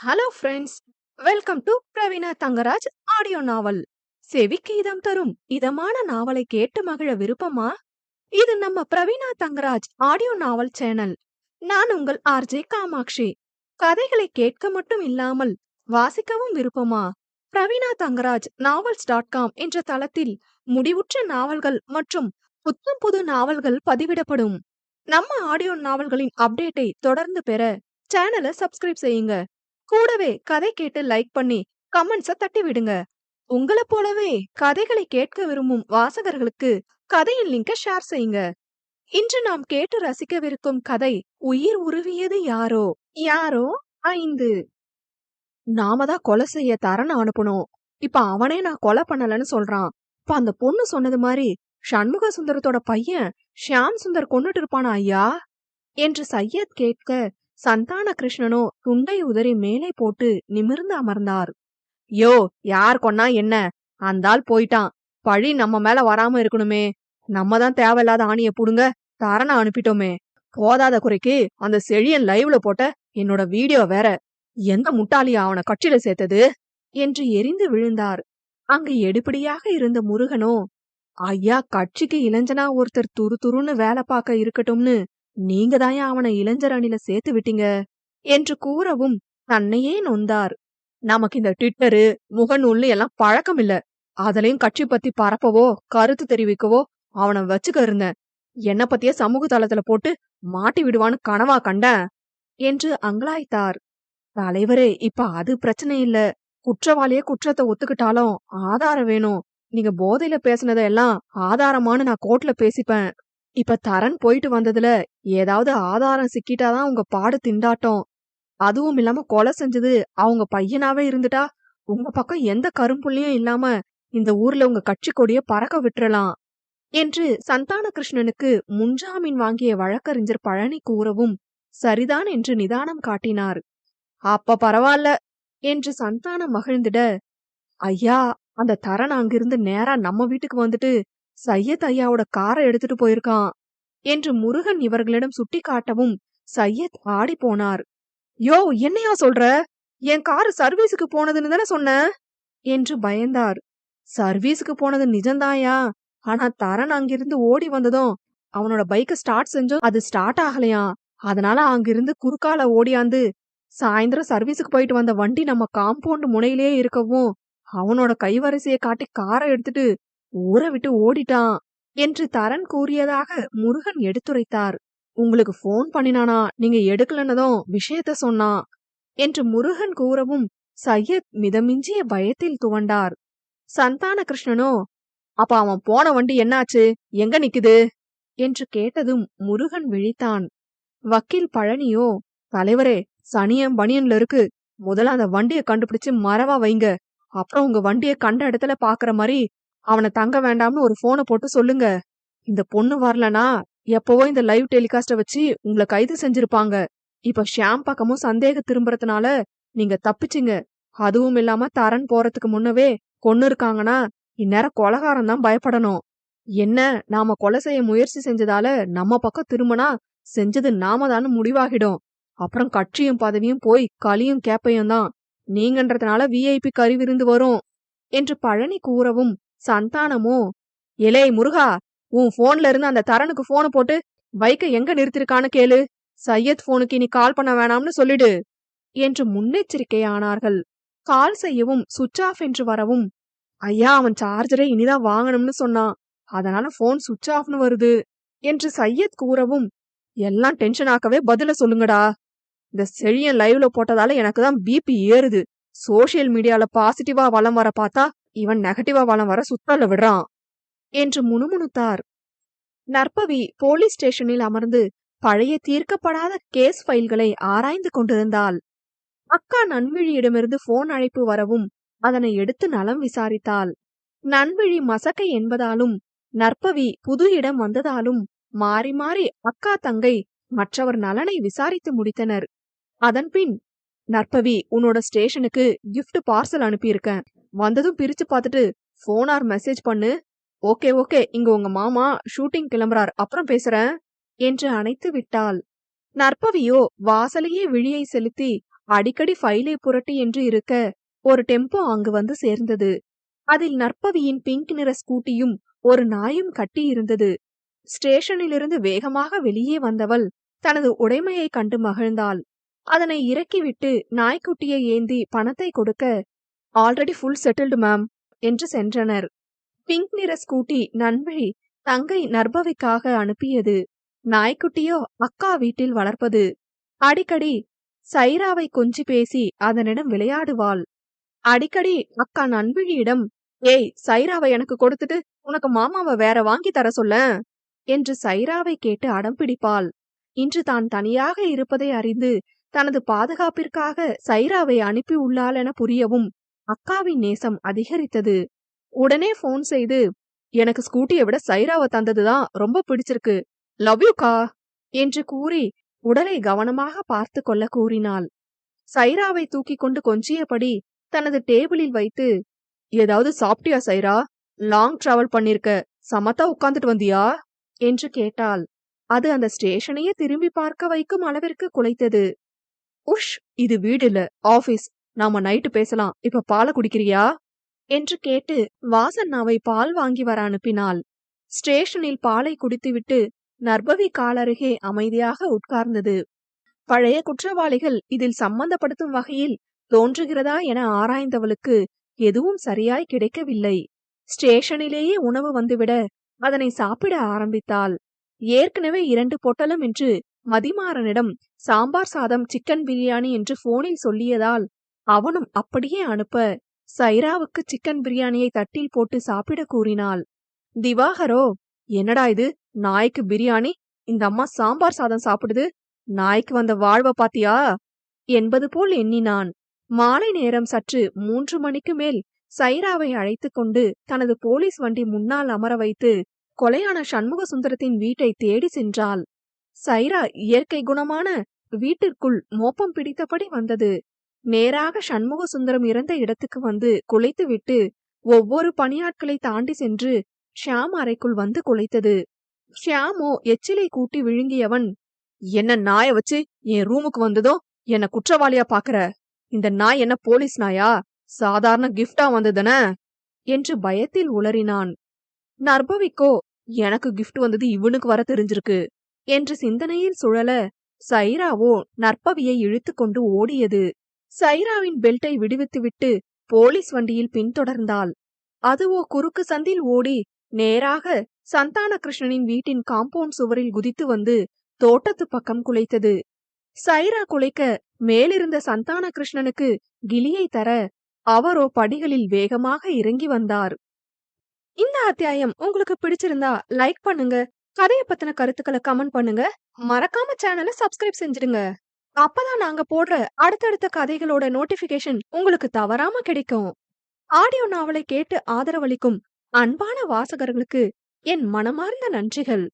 Hello friends welcome to Praveena Thangaraj audio novel செவிக்கு இதம் தரும். இதமான நாவலை கேட்டு மகிழ விருப்பமா? இது நம்ம Praveena Thangaraj audio novel channel நான் உங்கள் ஆர்ஜே காமாட்சி. கதைகளை கேட்க மட்டும் இல்லாமல் வாசிக்கவும் விருப்பமா? Praveena Thangaraj novels dot com என்ற தளத்தில் முடிவுற்ற நாவல்கள் மற்றும் புத்தம் புது நாவல்கள் பதிவிடப்படும். நம்ம ஆடியோ நாவல்களின் அப்டேட்டை தொடர்ந்து பெற சேனலை சப்ஸ்கிரைப் செய்யுங்க. கூடவே கதை கேட்டு லைக் பண்ணி கமெண்ட்ஸ தட்டி விடுங்க. உங்களை போலவே கதைகளை கேட்க விரும்பும் வாசகர்களுக்கு கதையின் லிங்கை ஷேர் செய்யுங்க. இன்று நாம் கேட்டு ரசிக்கவிருக்கும் கதை உயிர் உருவியது யாரோ? யாரோ? ஐந்து. நாம தான் கொலை செய்ய தரன் அனுப்பணும் இப்ப அவனே நான் கொலை பண்ணலன்னு சொல்றான். இப்ப அந்த பொண்ணு சொன்னது மாதிரி சண்முக சுந்தரத்தோட பையன் ஷியாம் சுந்தர் கொன்னுட்டு இருப்பானா ஐயா? என்று சையத் கேட்க சந்தான கிருஷ்ணனோ துண்டை உதறி மேலே போட்டு நிமிர்ந்து அமர்ந்தார். யோ யார் கொன்னா என்ன? அந்தாள் போயிட்டான். பழி நம்ம மேல வராம இருக்கணுமே. நம்ம தான் தேவையில்லாத ஆணிய புடுங்க தரண அனுப்பிட்டோமே. போதாத குறைக்கு அந்த செழியன் லைவ்ல போட்ட என்னோட வீடியோ வேற. எந்த முட்டாளியா அவனை கட்சியில சேர்த்தது? என்று எரிந்து விழுந்தார். அங்கு எடுபடியாக இருந்த முருகனோ ஐயா கட்சிக்கு இளைஞனா ஒருத்தர் துரு துருன்னு வேலை பார்க்க இருக்கட்டும்னு நீங்க தான் அவனை இளைஞர் அணில சேர்த்து விட்டீங்க? என்று கூறவும் தன்னையே நொந்தார். நமக்கு இந்த ட்விட்டரு முகநூல்னு எல்லாம் பழக்கம் இல்ல அதுலயும் கட்சி பத்தி பரப்பவோ கருத்து தெரிவிக்கவோ அவனை வச்சுக்க இருந்தேன். என்ன பத்திய சமூக தளத்துல போட்டு மாட்டி விடுவான்னு கனவா கண்டேன் என்று அங்கலாய்த்தார். தலைவரே இப்ப அது பிரச்சனை இல்ல. குற்றவாளியே குற்றத்தை ஒத்துக்கிட்டாலும் ஆதாரம் வேணும். நீங்க போதையில பேசினதெல்லாம் ஆதாரமானு நான் கோர்ட்ல பேசிப்பேன். இப்ப தரன் போயிட்டு வந்ததுல ஏதாவது ஆதாரம் சிக்கிட்டாதான் உங்க பாடு திண்டாட்டம். அதுவும் இல்லாம கொலை செஞ்சது அவங்க பையனாவே இருந்துட்டா உங்க பக்கம் எந்த கரும்புள்ளியும் இல்லாம இந்த ஊர்ல உங்க கட்சி கொடிய பறக்க விட்டுறலாம் என்று சந்தான கிருஷ்ணனுக்கு முன்ஜாமீன் வாங்கிய வழக்கறிஞர் பழனி கூறவும் சரிதான் என்று நிதானம் காட்டினார். அப்ப பரவாயில்ல என்று சந்தானம் மகிழ்ந்திட ஐயா அந்த தரன் அங்கிருந்து நேரா நம்ம வீட்டுக்கு வந்துட்டு சையத் ஐயாவோட காரை எடுத்துட்டு போயிருக்கான் என்று முருகன் இவர்களிடம் சுட்டி காட்டவும் சையத் ஆடி போனார். யோ என்னையா சொல்ற? என் காரு சர்வீஸுக்கு போனதுன்னு தானே சொன்ன? என்று பயந்தார். சர்வீஸுக்கு போனது நிஜம்தாயா ஆனா தரன் அங்கிருந்து ஓடி வந்ததும் அவனோட பைக்க ஸ்டார்ட் செஞ்சோம் அது ஸ்டார்ட் ஆகலையா? அதனால அங்கிருந்து குறுக்கால ஓடியாந்து சாயந்தரம் சர்வீஸுக்கு போயிட்டு வந்த வண்டி நம்ம காம்பவுண்ட் முனையிலேயே இருக்கவும் அவனோட கைவரிசையை காட்டி காரை எடுத்துட்டு ஊரை விட்டு ஓடிட்டான் என்று தரன் கூறியதாக முருகன் எடுத்துரைத்தார். உங்களுக்கு போன் பண்ணினானா? நீங்க எடுக்கலன்னதும் விஷயத்த சொன்னான் என்று முருகன் கூறவும் சையத் மிதமிஞ்சிய பயத்தில் துவண்டார். சந்தான கிருஷ்ணனோ அப்ப அவன் போன வண்டி என்னாச்சு? எங்க நிக்குது? என்று கேட்டதும் முருகன் விழித்தான். வக்கீல் பழனியோ தலைவரே சனியன் பனியன்ல இருக்கு. முதல்ல அந்த வண்டியை கண்டுபிடிச்சு மரவா வைங்க. அப்புறம் உங்க வண்டியை கண்ட இடத்துல பாக்குற மாதிரி அவனை தங்க வேண்டாம்னு ஒரு போனை போட்டு சொல்லுங்க. இந்த பொண்ணு வரலனா எப்பவோ இந்த லைவ் டெலிகாஸ்ட வச்சு உங்களை கைது செஞ்சிருப்பாங்க. இப்ப ஷியாம் பக்கமும் சந்தேக திரும்புறதுனால நீங்க தப்பிச்சிங்க. அதுவும் இல்லாம தரன் போறதுக்கு முன்னவே கொன்னு இருக்காங்கன்னா இந்நேரம் கொலகாரம் தான் பயப்படணும். என்ன நாம கொலை செய்ய முயற்சி செஞ்சதால நம்ம பக்கம் திரும்பினா செஞ்சது நாம தானு முடிவாகிடும். அப்புறம் கட்சியும் பதவியும் போய் களியும் கேப்பையும் தான். நீங்கன்றதுனால விஐபி கறி விருந்து வரும். என்று பழனி கூறவும் சந்தானமோ? எலே முருகா உன் போன்ல இருந்து அந்த தரனுக்கு போனு போட்டு வைக்க எங்க நிறுத்திருக்கான்னு கேளு. சையத் போனுக்கு இனி கால் பண்ண வேணாம்னு சொல்லிடு என்று முன்னெச்சரிக்கையானார்கள். கால் செய்யவும் சுவிட்ச் ஆஃப் என்று வரவும் ஐயா அவன் சார்ஜரை இனிதான் வாங்கணும்னு சொன்னான். அதனால போன் சுவிட்ச் ஆஃப்னு வருது என்று சையத் கூறவும் எல்லாம் டென்ஷன் ஆக்கவே பதில சொல்லுங்கடா. இந்த செழியன் லைவ்ல போட்டதால எனக்கு தான் பிபி ஏறுது. சோசியல் மீடியால பாசிட்டிவா வளம் வர பார்த்தா இவன் நெகட்டிவா வளம் வர சுத்தல விடுறான் என்று முணுமுணுத்தார். நற்பவி போலீஸ் ஸ்டேஷனில் அமர்ந்து பழைய தீர்க்கப்படாத கேஸ் ஃபைல்களை ஆராய்ந்து கொண்டிருந்தாள். அக்கா நன்விழியிடமிருந்து போன் அழைப்பு வரவும் அதனை எடுத்து நலம் விசாரித்தாள். நன்விழி மசக்கை என்பதாலும் நற்பவி புது இடம் வந்ததாலும் மாறி மாறி அக்கா தங்கை மற்றவர் நலனை விசாரித்து முடித்தனர். அதன்பின் நற்பவி உன்னோட ஸ்டேஷனுக்கு கிஃப்ட் பார்சல் அனுப்பியிருக்கேன். வந்ததும் பிரிச்சு பார்த்துட்டு போனார் மெசேஜ் பண்ணு. ஓகே ஓகே இங்க உங்க மாமா ஷூட்டிங் கிளம்புறார். அப்புறம் பேசுறேன். என்று அணைத்து விட்டாள். நற்பவியோ வாசலையே விழியை செலுத்தி அடிக்கடி ஃபைலை புரட்டி என்று இருக்க ஒரு டெம்போ அங்கு வந்து சேர்ந்தது. அதில் நற்பவியின் பிங்க் நிற ஸ்கூட்டியும் ஒரு நாயும் கட்டி இருந்தது. ஸ்டேஷனிலிருந்து வேகமாக வெளியே வந்தவள் தனது உடைமையை கண்டு மகிழ்ந்தாள். அதனை இறக்கிவிட்டு நாய்க்குட்டியை ஏந்தி பணத்தை கொடுக்க ஆல்ரெடி ஃபுல் செட்டில்டு மேம் என்று சென்றனர். பிங்க் நிற ஸ்கூட்டி நண்பழி தங்கை நர்பவிக்காக அனுப்பியது. நாய்க்குட்டியோ அக்கா வீட்டில் வளர்ப்பது. அடிக்கடி சைராவை கொஞ்சி பேசி அதனிடம் விளையாடுவாள். அடிக்கடி அக்கா நண்பழியிடம் ஏய் சைராவை எனக்கு கொடுத்துட்டு உனக்கு மாமாவை வேற வாங்கி தர சொல்ல? என்று சைராவை கேட்டு அடம் பிடிப்பாள். இன்று தான் தனியாக இருப்பதை அறிந்து தனது பாதுகாப்பிற்காக சைராவை அனுப்பி உள்ளாள் என புரியவும் அக்காவின் நேசம் அதிகரித்தது. உடனே போன் செய்து எனக்கு ஸ்கூட்டியை விட சைராவை தந்ததுதான் ரொம்ப பிடிச்சிருக்கு. லவ் யூ கா என்று கூறி உடலை கவனமாக பார்த்து கொள்ள கூறினாள். சைராவை தூக்கி கொண்டு கொஞ்சியபடி தனது டேபிளில் வைத்து ஏதாவது சாப்பிட்டியா சைரா? லாங் டிராவல் பண்ணிருக்க. சமத்தா உட்கார்ந்துட்டு வந்தியா? என்று கேட்டாள். அது அந்த ஸ்டேஷனையே திரும்பி பார்க்க வைக்கும் அளவிற்கு குலைத்தது. உஷ்! இது வீடு இல்ல. ஆபீஸ் நாம நைட்டு பேசலாம். இப்ப பாலை குடிக்கிறியா? என்று கேட்டு வாசன்னாவை பால் வாங்கி வர அனுப்பினாள். ஸ்டேஷனில் பாலை குடித்துவிட்டு நர்பவி காலருகே அமைதியாக உட்கார்ந்தது. பழைய குற்றவாளிகள் இதில் சம்பந்தப்படுத்தும் வகையில் தோன்றுகிறதா என ஆராய்ந்தவளுக்கு எதுவும் சரியாய் கிடைக்கவில்லை. ஸ்டேஷனிலேயே உணவு வந்துவிட அதனை சாப்பிட ஆரம்பித்தாள். ஏற்கனவே இரண்டு பொட்டலம் என்று மதிமாறனிடம் சாம்பார் சாதம் சிக்கன் பிரியாணி என்று போனில் சொல்லியதால் அவனும் அப்படியே அனுப்ப சைராவுக்கு சிக்கன் பிரியாணியை தட்டில் போட்டு சாப்பிட கூறினாள். திவாகரோ என்னடா இது? நாய்க்கு பிரியாணி? இந்த அம்மா சாம்பார் சாதம் சாப்பிடுது? நாய்க்கு வந்த வாழ்வ பாத்தியா? என்பது போல் எண்ணினான். மாலை நேரம் சற்று மூன்று மணிக்கு மேல் சைராவை அழைத்துக் கொண்டு தனது போலீஸ் வண்டி முன்னால் அமர வைத்து கொலையான சண்முக சுந்தரத்தின் வீட்டை தேடி சென்றாள். சைரா இயற்கை குணமான வீட்டிற்குள் மோப்பம் பிடித்தபடி வந்தது. நேராக சண்முக சுந்தரம் இறந்த இடத்துக்கு வந்து குலைத்துவிட்டு ஒவ்வொரு பணியாட்களை தாண்டி சென்று ஷியாம் அறைக்குள் வந்து குலைத்தது. ஷியாமோ எச்சிலை கூட்டி விழுங்கியவன் என்ன நாய வச்சு என் ரூமுக்கு வந்ததோ? என்ன குற்றவாளியா பாக்குற? இந்த நாய் என்ன போலீஸ் நாயா? சாதாரண கிஃப்டா வந்ததுன? என்று பயத்தில் உளறினான். நர்பவிக்கோ எனக்கு கிஃப்ட் வந்தது இவனுக்கு வர தெரிஞ்சிருக்கு என்று சிந்தனையில் சுழல சைராவோ நற்பவியை இழுத்து கொண்டு ஓடியது. சைராவின் பெல்ட்டை விடுவித்துவிட்டு போலீஸ் வண்டியில் பின்தொடர்ந்தாள். அதுவோ குறுக்கு சந்தில் ஓடி நேராக சந்தான கிருஷ்ணனின் வீட்டின் காம்பவுண்ட் சுவரில் குதித்து வந்து தோட்டத்து பக்கம் குலைத்தது. சைரா குலைக்க மேலிருந்த சந்தான கிருஷ்ணனுக்கு கிளியை தர அவரோ படிகளில் வேகமாக இறங்கி வந்தார். இந்த அத்தியாயம் உங்களுக்கு பிடிச்சிருந்தா லைக் பண்ணுங்க. கதையை பத்தின கருத்துக்களை கமெண்ட் பண்ணுங்க. மறக்காம சேனலை சப்ஸ்கிரைப் செஞ்சிடுங்க. அப்பதான் நாங்க போடுற அடுத்தடுத்த கதைகளோட நோட்டிபிகேஷன் உங்களுக்கு தவறாம கிடைக்கும். ஆடியோ நாவலை கேட்டு ஆதரவளிக்கும் அன்பான வாசகர்களுக்கு என் மனமார்ந்த நன்றிகள்.